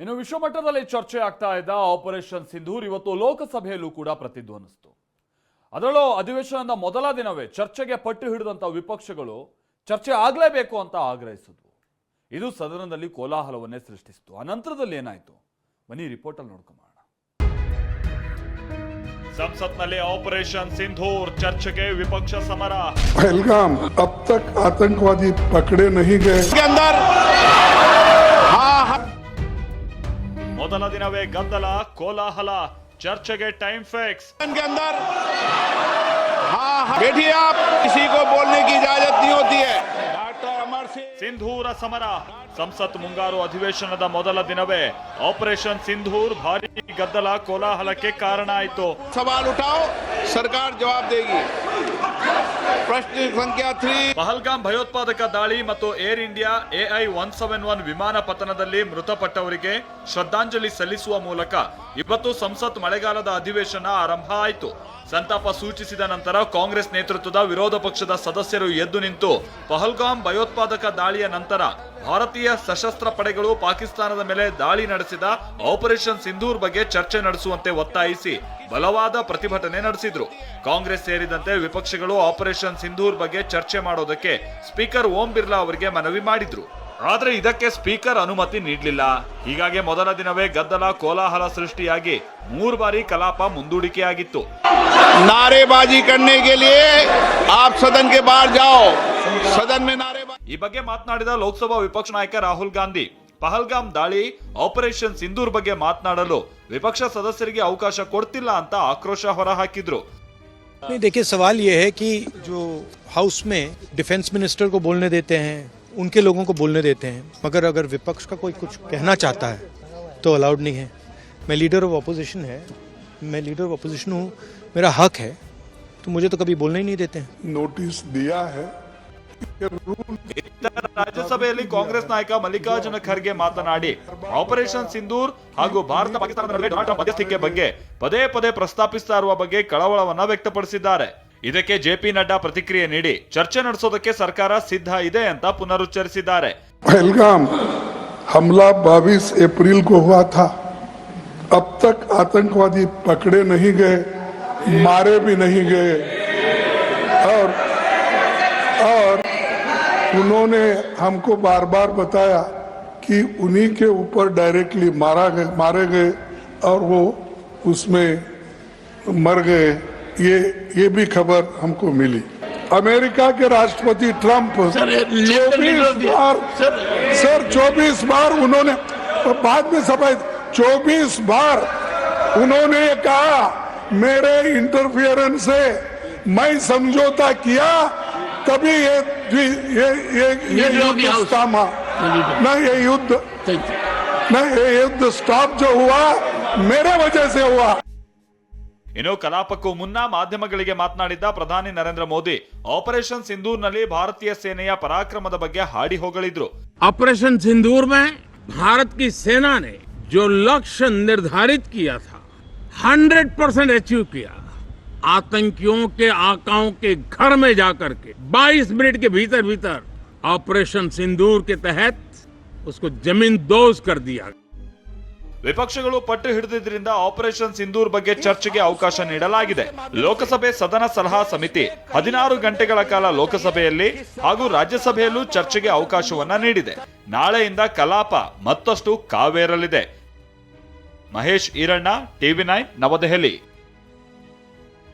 ಇನ್ನು ವಿಶ್ವಮಟ್ಟದಲ್ಲಿ ಚರ್ಚೆ ಆಗ್ತಾ ಇದ್ದ ಆಪರೇಷನ್ ಸಿಂಧೂರ್ ಇವತ್ತು ಲೋಕಸಭೆಯಲ್ಲೂ ಕೂಡ ಪ್ರತಿಧ್ವನಿಸಿತು ಅದರಲ್ಲೂ ಅಧಿವೇಶನದ ಮೊದಲ ದಿನವೇ ಚರ್ಚೆಗೆ ಪಟ್ಟು ಹಿಡಿದಂತ ವಿಪಕ್ಷಗಳು ಚರ್ಚೆ ಆಗಲೇಬೇಕು ಅಂತ ಆಗ್ರಹಿಸಿದ್ವು ಇದು ಸದನದಲ್ಲಿ ಕೋಲಾಹಲವನ್ನೇ ಸೃಷ್ಟಿಸಿತು ಆ ನಂತರದಲ್ಲಿ ಏನಾಯ್ತು ಬನ್ನಿ ರಿಪೋರ್ಟ್ ಅಲ್ಲಿ ನೋಡ್ಕೊಂಬೋಣ ಸಂಸತ್ನಲ್ಲಿ ಆಪರೇಷನ್ ಸಿಂಧೂರ್ ಚರ್ಚೆಗೆ ವಿಪಕ್ಷ ಸಮರ पहलगाम अब तक आतंकवादी पकड़े नहीं गए के अंदर ಮೊದಲ ದಿನವೇ ಗದ್ದಲ ಕೋಲಾಹಲ ಚರ್ಚೆಗೆ ಟೈಮ್ ಫಿಕ್ಸ್ के अंदर हाँ हाँ बैठिए आप किसी को बोलने की इजाजत नहीं होती है डॉक्टर अमर सिंह ಸಿಂಧೂರ ಸಮರ ಸಂಸತ್ ಮುಂಗಾರು ಅಧಿವೇಶನದ ಮೊದಲ ದಿನವೇ ಆಪರೇಷನ್ ಸಿಂಧೂರ್ ಭಾರಿ ಗದ್ದಲ ಕೋಲಾಹಲಕ್ಕೆ ಕಾರಣ ಆಯಿತು सवाल उठाओ सरकार जवाब देगी ಪ್ರಶ್ನೆ ಸಂಖ್ಯೆ ತ್ರೀ. ಪಹಲ್ಗಾಮ್ ಭಯೋತ್ಪಾದಕ ದಾಳಿ ಮತ್ತು Air India AI one seven one ವಿಮಾನ ಪತನದಲ್ಲಿ ಮೃತಪಟ್ಟವರಿಗೆ ಶ್ರದ್ಧಾಂಜಲಿ ಸಲ್ಲಿಸುವ ಮೂಲಕ ಇವತ್ತು ಸಂಸತ್ ಮಳೆಗಾಲದ ಅಧಿವೇಶನ ಆರಂಭ ಆಯಿತು. ಸಂತಾಪ ಸೂಚಿಸಿದ ನಂತರ ಕಾಂಗ್ರೆಸ್ ನೇತೃತ್ವದ ವಿರೋಧ ಪಕ್ಷದ ಸದಸ್ಯರು ಎದ್ದು ನಿಂತು ಪಹಲ್ಗಾಮ್ ಭಯೋತ್ಪಾದಕ ದಾಳಿಯ ನಂತರ ಭಾರತೀಯ ಸಶಸ್ತ್ರ ಪಡೆಗಳು ಪಾಕಿಸ್ತಾನದ ಮೇಲೆ ದಾಳಿ ನಡೆಸಿದ ಆಪರೇಷನ್ ಸಿಂಧೂರ್ ಬಗ್ಗೆ ಚರ್ಚೆ ನಡೆಸುವಂತೆ ಒತ್ತಾಯಿಸಿ ಬಲವಾದ ಪ್ರತಿಭಟನೆ ನಡೆಸಿದ್ರು ಕಾಂಗ್ರೆಸ್ ಸೇರಿದಂತೆ ವಿಪಕ್ಷಗಳು ಆಪರೇಷನ್ ಸಿಂಧೂರ್ ಬಗ್ಗೆ ಚರ್ಚೆ ಮಾಡೋದಕ್ಕೆ ಸ್ಪೀಕರ್ ಓಂ ಬಿರ್ಲಾ ಅವರಿಗೆ ಮನವಿ ಮಾಡಿದ್ರು ಆದ್ರೆ ಇದಕ್ಕೆ ಸ್ಪೀಕರ್ ಅನುಮತಿ ನೀಡಲಿಲ್ಲ ಹೀಗಾಗಿ ಮೊದಲ ದಿನವೇ ಗದ್ದಲ ಕೋಲಾಹಲ ಸೃಷ್ಟಿಯಾಗಿ ಮೂರು ಬಾರಿ ಕಲಾಪ ಮುಂದೂಡಿಕೆಯಾಗಿತ್ತು नारेबाजी करने के लिए आप सदन के बाहर जाओ सदन में नारेबाजी ಈ ಬಗ್ಗೆ ಮಾತನಾಡಿದ ಲೋಕಸಭಾ ವಿಪಕ್ಷ ನಾಯಕ ರಾಹುಲ್ ಗಾಂಧಿ ಪಹಲ್ಗಾಮ್ ದಾಳಿ ಆಪರೇಷನ್ ಸಿಂಧೂರ್ ಬಗ್ಗೆ ಮಾತನಾಡಲು ವಿಪಕ್ಷ ಸದಸ್ಯರಿಗೆ ಅವಕಾಶ ಕೊಡ್ತಿಲ್ಲ ಅಂತ ಆಕ್ರೋಶ ಹೊರಹಾಕಿದ್ರು नहीं देखिए सवाल ये है कि जो हाउस में डिफेंस मिनिस्टर को बोलने देते हैं उनके लोगों को बोलने देते हैं मगर अगर विपक्ष का कोई कुछ कहना चाहता है तो अलाउड नहीं है मैं लीडर ऑफ अपोजिशन है मैं लीडर ऑफ अपोजिशन हूँ मेरा हक है तो मुझे तो कभी बोलने ही नहीं देते हैं नोटिस दिया है ಇತರ ರಾಜ್ಯಸಭೆಯಲ್ಲಿ ಕಾಂಗ್ರೆಸ್ ನಾಯಕ ಮಲ್ಲಿಕಾರ್ಜುನ ಖರ್ಗೆ ಮಾತನಾಡಿ ಆಪರೇಷನ್ ಸಿಂಧೂರ್ ಹಾಗೂ ಭಾರತ ಪಾಕಿಸ್ತಾನದ ನಡುವೆ ಡೊನಾಲ್ಡ್ ಟ್ರಂಪ್ ಮಧ್ಯಸ್ಥಿಕೆ ಬಗ್ಗೆ ಪದೇ ಪದೇ ಪ್ರಸ್ತಾಪಿಸ್ತಾ ಇರುವ ಬಗ್ಗೆ ಕಳವಳವನ್ನ ವ್ಯಕ್ತಪಡಿಸಿದ್ದಾರೆ ಇದಕ್ಕೆ ಜೆಪಿ ನಡ್ಡಾ ಪ್ರತಿಕ್ರಿಯೆ ನೀಡಿ ಚರ್ಚೆ ನಡೆಸೋದಕ್ಕೆ ಸರ್ಕಾರ ಸಿದ್ಧ ಇದೆ ಅಂತ ಪುನರುಚ್ಚರಿಸಿದ್ದಾರೆ पहलगाम हमला 22 अप्रैल को हुआ था अब तक आतंकवादी पकड़े नहीं गए मारे भी नहीं गए उन्होंने हमको बार बार बताया कि उन्हीं के ऊपर डायरेक्टली मारा गए मारे गए और वो उसमें मर गए। ये ये भी खबर हमको मिली। अमेरिका के राष्ट्रपति ट्रंप चौबीस बार सर। चौबीस बार उन्होंने बाद में सफ़ाई चौबीस बार उन्होंने कहा मेरे इंटरफियरेंस से मैं समझौता किया तभी ये ये ये ये युद्ध स्टामा न ये युद्ध न ये युद्ध स्टॉप जो हुआ मेरे वजह से हुआ ಇನ್ನು ಕಲಾಪಕ್ಕೂ ಮುನ್ನ ಮಾಧ್ಯಮಗಳಿಗೆ ಮಾತನಾಡಿದ್ದ ಪ್ರಧಾನಿ ನರೇಂದ್ರ ಮೋದಿ ಆಪರೇಷನ್ ಸಿಂಧೂರ್ನಲ್ಲಿ ಭಾರತೀಯ ಸೇನೆಯ ಪರಾಕ್ರಮದ ಬಗ್ಗೆ ಹಾಡಿ ಹೊಗಳಿದ್ರು ऑपरेशन सिंदूर में भारत की सेना ने जो लक्ष्य निर्धारित किया था 100 परसेंट अचीव किया आतंकियों के आकाओं के घर में जाकर के 22 मिनट के भीतर भीतर ऑपरेशन सिंदूर के तहत उसको जमीन दोज कर दिया ವಿಪಕ್ಷಗಳು ಪಟ್ಟು ಹಿಡಿದಿದ್ದರಿಂದ ಆಪರೇಷನ್ ಸಿಂಧೂರ್ ಬಗ್ಗೆ ಚರ್ಚೆಗೆ ಅವಕಾಶ ನೀಡಲಾಗಿದೆ ಲೋಕಸಭೆ ಸದನ ಸಲಹಾ ಸಮಿತಿ ಹದಿನಾರು ಗಂಟೆಗಳ ಕಾಲ ಲೋಕಸಭೆಯಲ್ಲಿ ಹಾಗೂ ರಾಜ್ಯಸಭೆಯಲ್ಲೂ ಚರ್ಚೆಗೆ ಅವಕಾಶವನ್ನ ನೀಡಿದೆ ನಾಳೆಯಿಂದ ಕಲಾಪ ಮತ್ತಷ್ಟು ಕಾವೇರಲಿದೆ ಮಹೇಶ್ ಈರಣ್ಣ ಟಿವಿ ನೈನ್ ನವದೆಹಲಿ